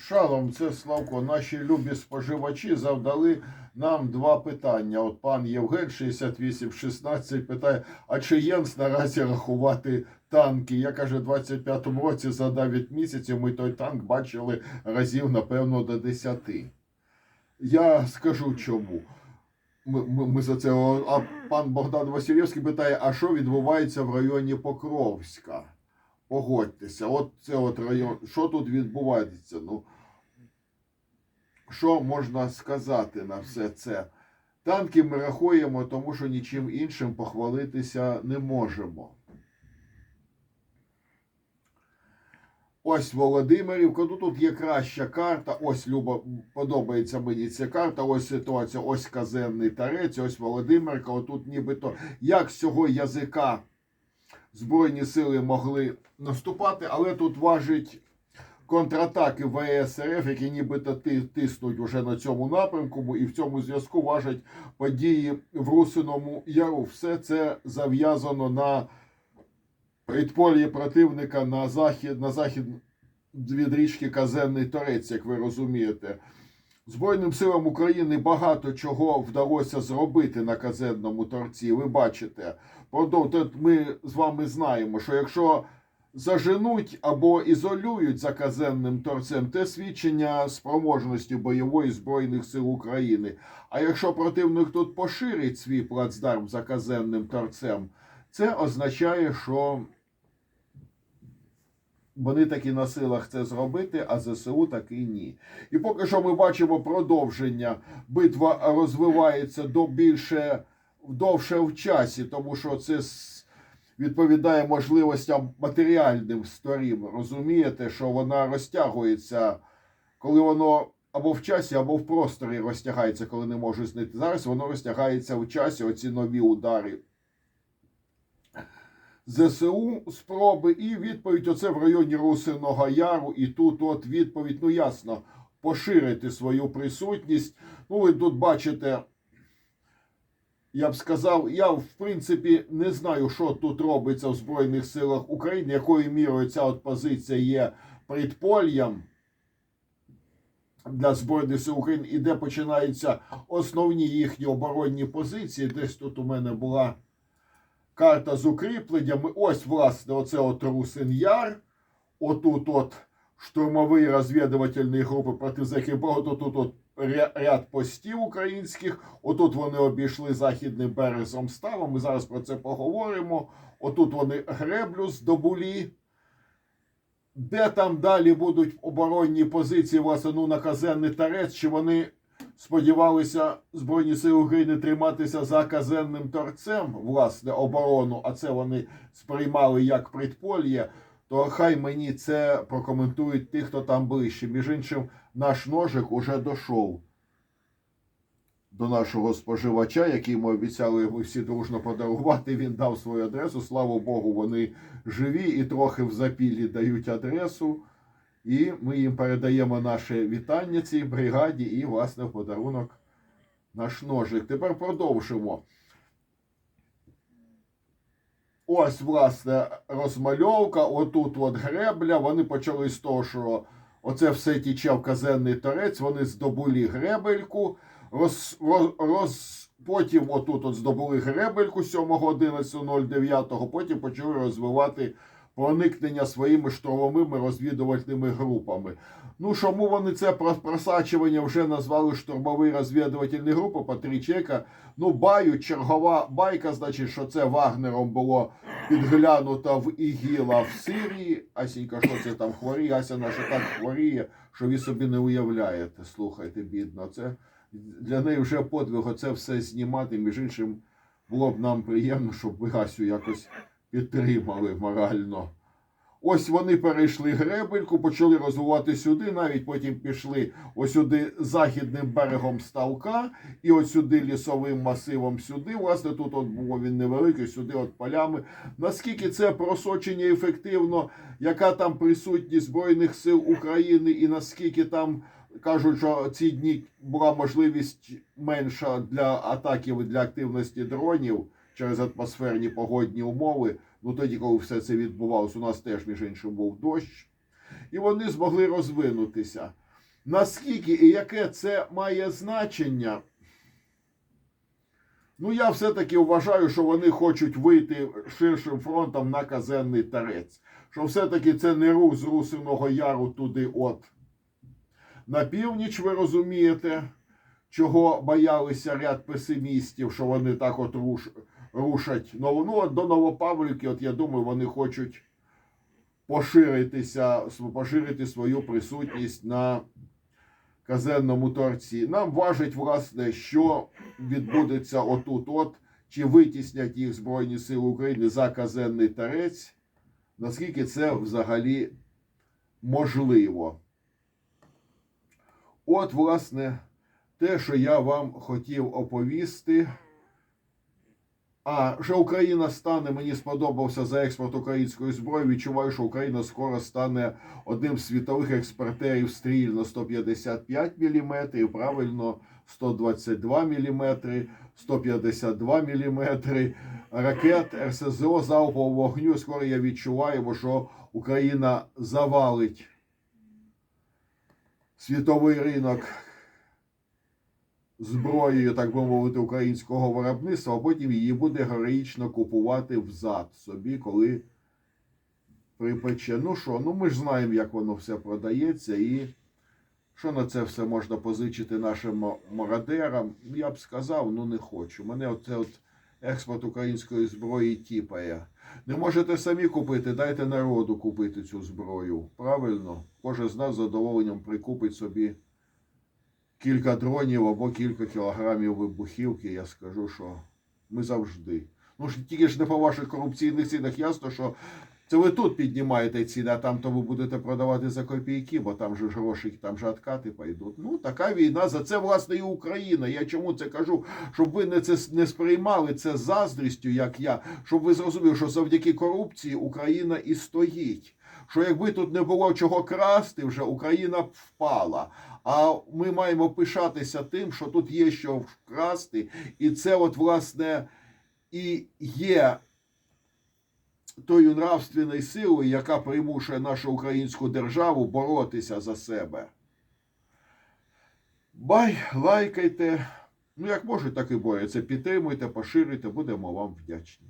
Шалом, це Славко. Наші любі споживачі завдали нам два питання. От пан Євген 6816 питає: а чи Єнс наразі рахувати танки? Я каже, в 25-му році за 9 місяців ми той танк бачили разів, напевно, до 10. Я скажу чому. Ми, ми, ми за це. А пан Богдан Васильєвський питає: а що відбувається в районі Покровська? Погодьтеся, от це от район. Що тут відбувається? Ну, що можна сказати на все це? Танки ми рахуємо, тому що нічим іншим похвалитися не можемо. Ось Володимирівка. Ну тут є краща карта. Ось Люба подобається мені ця карта. Ось ситуація, ось казенний тарець, ось Володимирка. Отут нібито як з цього язика Збройні сили могли наступати, але тут важить контратаки ВСРФ, які нібито тиснуть уже на цьому напрямку, і в цьому зв'язку важать події в Русиному Яру. Все це зав'язано на підполі противника на захід, на захід від річки Казенний Торець, як ви розумієте. Збройним силам України багато чого вдалося зробити на казенному торці. Ви бачите, Продов- ми з вами знаємо, що якщо заженуть або ізолюють за казенним торцем, це свідчення спроможності бойової збройних сил України. А якщо противник тут поширить свій плацдарм за казенним торцем, це означає, що вони таки на силах це зробити, а ЗСУ таки ні. І поки що ми бачимо продовження. Битва розвивається до більше довше в часі, тому що це відповідає можливостям матеріальним сторін. Розумієте, що вона розтягується, коли воно або в часі, або в просторі розтягається, коли не можуть знайти. Зараз воно розтягається в часі, оці нові удари. ЗСУ спроби і відповідь оце в районі Русиного Яру. І тут от відповідь, ну ясно, поширити свою присутність. Ну, ви тут бачите, я б сказав, я в принципі не знаю, що тут робиться в Збройних силах України, якою мірою ця от позиція є предполям для Збройних сил України, і де починаються основні їхні оборонні позиції. Десь тут у мене була карта з укріпленнями. Ось, власне, оце от Русин Яр. Отут от штурмові розвідувальні групи проти яких багато тут от ряд постів українських. Отут вони обійшли західним березом ставу. Ми зараз про це поговоримо. Отут вони греблю здобулі. Де там далі будуть оборонні позиції, власне, ну, на казенний тарець, чи вони сподівалися Збройні Сили України триматися за казенним торцем, власне, оборону, а це вони сприймали як предполє, то хай мені це прокоментують ті, хто там ближче. Між іншим, наш ножик уже дійшов до нашого споживача, який ми обіцяли йому всі дружно подарувати. Він дав свою адресу. Слава Богу, вони живі і трохи в запіллі дають адресу. І ми їм передаємо наше вітання цій бригаді і, власне, в подарунок наш ножик. Тепер продовжимо. Ось, власне, розмальовка. Отут от гребля. Вони почали з того, що оце все тіче в казенний торець. Вони здобули гребельку. Роз, роз, роз, потім отут от здобули гребельку 7.11.09. Потім почали розвивати проникнення своїми штурмовими розвідувальними групами. Ну, чому вони це про- просачування вже назвали штурмові розвідувальні групи по три чека? Ну, баю, чергова байка, значить, що це Вагнером було підглянуто в ІГІЛа в Сирії. Асінька, що це там хворіє? Ася наша так хворіє, що ви собі не уявляєте. Слухайте, бідно. Це для неї вже подвиг оце все знімати. Між іншим, було б нам приємно, щоб ви Асю якось підтримали морально. Ось вони перейшли гребельку, почали розвивати сюди, навіть потім пішли ось сюди західним берегом ставка, і ось сюди лісовим масивом сюди. Власне, тут от було він невеликий, сюди от полями. Наскільки це просочення ефективно, яка там присутність Збройних сил України, і наскільки там кажуть, що ці дні була можливість менша для атаків для активності дронів через атмосферні погодні умови. Ну тоді, коли все це відбувалося, у нас теж, між іншим, був дощ. І вони змогли розвинутися. Наскільки і яке це має значення? Ну, я все-таки вважаю, що вони хочуть вийти ширшим фронтом на казенний тарець. Що все-таки це не рух з Русиного Яру туди от на північ, ви розумієте, чого боялися ряд песимістів, що вони так от руш, рушать. Ну, ну, от до Новопавлівки, от я думаю, вони хочуть поширитися, поширити свою присутність на казенному торці. Нам важить, власне, що відбудеться отут, от чи витіснять їх Збройні Сили України за казенний тарець, наскільки це взагалі можливо. От, власне, те, що я вам хотів оповісти. А що Україна стане, мені сподобався за експорт української зброї. Відчуваю, що Україна скоро стане одним з світових експортерів стріль на 155 мм, правильно, 122 мм, 152 мм, ракет РСЗО залпового вогню. Скоро я відчуваю, що Україна завалить світовий ринок зброєю, так би мовити, українського виробництва, а потім її буде героїчно купувати взад собі, коли припече. Ну що, ну ми ж знаємо, як воно все продається, і що на це все можна позичити нашим мародерам. Я б сказав, ну не хочу. Мене оце от експорт української зброї тіпає. Не можете самі купити, дайте народу купити цю зброю. Правильно? Кожен з нас з задоволенням прикупить собі кілька дронів або кілька кілограмів вибухівки, я скажу, що ми завжди. Ну ж тільки ж не по ваших корупційних цінах ясно, що це ви тут піднімаєте ціни, а там то ви будете продавати за копійки, бо там же ж гроші, там же откати пойдуть. Ну, така війна, за це власне і Україна. Я чому це кажу? Щоб ви не це не сприймали це заздрістю, як я, щоб ви зрозуміли, що завдяки корупції Україна і стоїть. Що якби тут не було чого красти, вже Україна б впала. А ми маємо пишатися тим, що тут є що вкрасти, і це, от, власне, і є тою нравственною силою, яка примушує нашу українську державу боротися за себе. Бай, лайкайте. Ну, як можуть, так і борються. Підтримуйте, поширюйте, будемо вам вдячні.